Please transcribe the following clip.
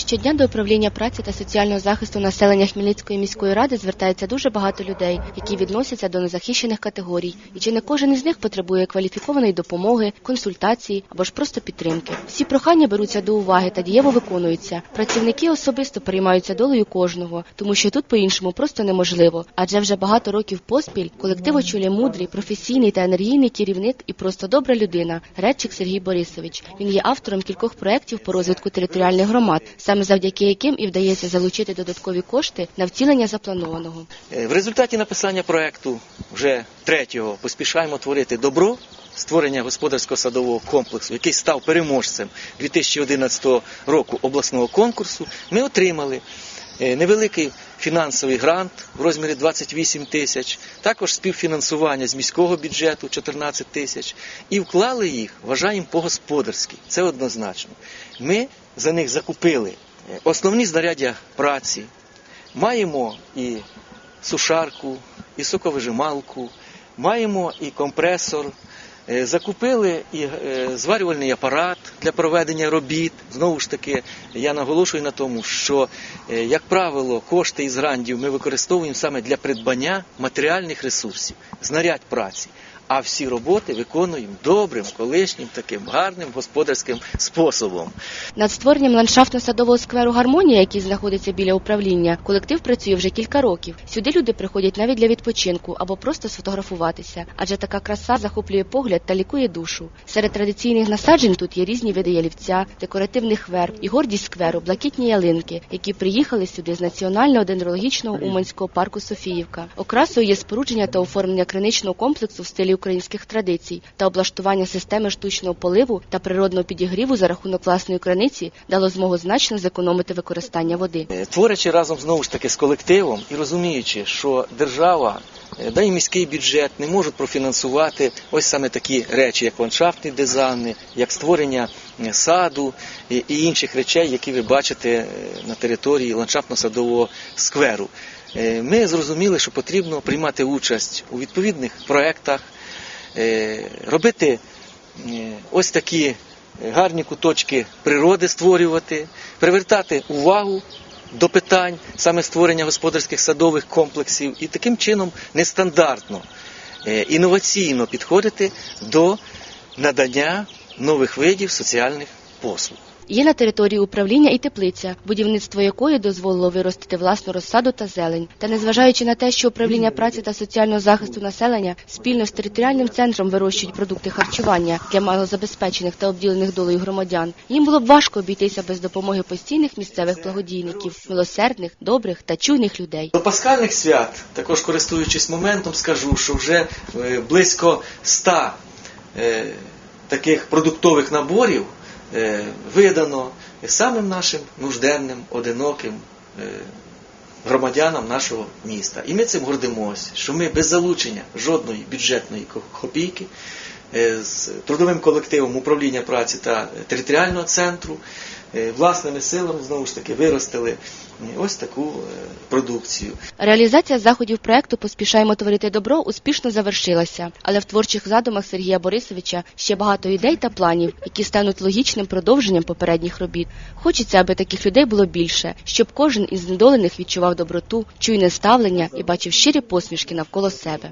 Щодня до управління праці та соціального захисту населення Хмельницької міської ради звертається дуже багато людей, які відносяться до незахищених категорій, і чи не кожен із них потребує кваліфікованої допомоги, консультації або ж просто підтримки. Всі прохання беруться до уваги та дієво виконуються. Працівники особисто переймаються долею кожного, тому що тут по-іншому просто неможливо. Адже вже багато років поспіль колектив очолює мудрий, професійний та енергійний керівник і просто добра людина Редчик Сергій Борисович. Він є автором кількох проєктів по розвитку територіальних громад, саме завдяки яким і вдається залучити додаткові кошти на втілення запланованого. Е, В результаті написання проекту вже третього поспішаємо творити добро. Створення господарського садового комплексу, який став переможцем 2011 року обласного конкурсу, ми отримали е, невеликий фінансовий грант в розмірі 28 тисяч, також співфінансування з міського бюджету 14 тисяч, і вклали їх, вважаємо, по-господарськи. Це однозначно. Ми за них закупили основні знаряддя праці, маємо і сушарку, і соковижималку, маємо і компресор. Е, Закупили і е, зварювальний апарат для проведення робіт. Знову ж таки, я наголошую на тому, що, е, як правило, кошти із грантів ми використовуємо саме для придбання матеріальних ресурсів, знарядь праці. А всі роботи виконуємо добрим, колишнім, таким гарним господарським способом. Над створенням ландшафтно-садового скверу Гармонія, який знаходиться біля управління, колектив працює вже кілька років. Сюди люди приходять навіть для відпочинку або просто сфотографуватися, адже така краса захоплює погляд та лікує душу. Серед традиційних насаджень тут є різні види ялівця, декоративних верб і гордість скверу, блакитні ялинки, які приїхали сюди з національного дендрологічного уманського парку Софіївка. Окрасою є спорудження та оформлення криничного комплексу в стилі українських традицій та облаштування системи штучного поливу та природного підігріву за рахунок власної краниці дало змогу значно зекономити використання води. Е, Творячи разом знову ж таки з колективом і розуміючи, що держава е, да і міський бюджет не можуть профінансувати ось саме такі речі, як ландшафтні дизайни, як створення е, саду і інших речей, які ви бачите на території ландшафтно-садового скверу. Ми зрозуміли, що потрібно приймати участь у відповідних проєктах, е, робити е, ось такі гарні куточки природи створювати, привертати увагу до питань саме створення господарських садових комплексів і таким чином нестандартно, е, інноваційно підходити до надання нових видів соціальних послуг. Є на території управління і теплиця, будівництво якої дозволило виростити власну розсаду та зелень. Та незважаючи на те, що управління праці та соціального захисту населення спільно з територіальним центром вирощують продукти харчування для малозабезпечених та обділених долею громадян, їм було б важко обійтися без допомоги постійних місцевих благодійників, милосердних, добрих та чуйних людей. До пасхальних свят, також користуючись моментом, скажу, що вже е, близько ста е, таких продуктових наборів видано самим нашим нужденним, одиноким е, громадянам нашого міста. І ми цим гордимося, що ми без залучення жодної бюджетної ко- копійки е, з трудовим колективом управління праці та територіального центру е, власними силами знову ж таки виростили е, ось таку е, продукцію. Реалізація заходів проекту Поспішаємо творити добро успішно завершилася, але в творчих задумах Сергія Борисовича ще багато ідей та планів, які стануть логічним продовженням попередніх робіт. Хочеться, аби таких людей було більше, щоб кожен із знедолених відчував доброту, чуйне ставлення і бачив щирі посмішки навколо себе.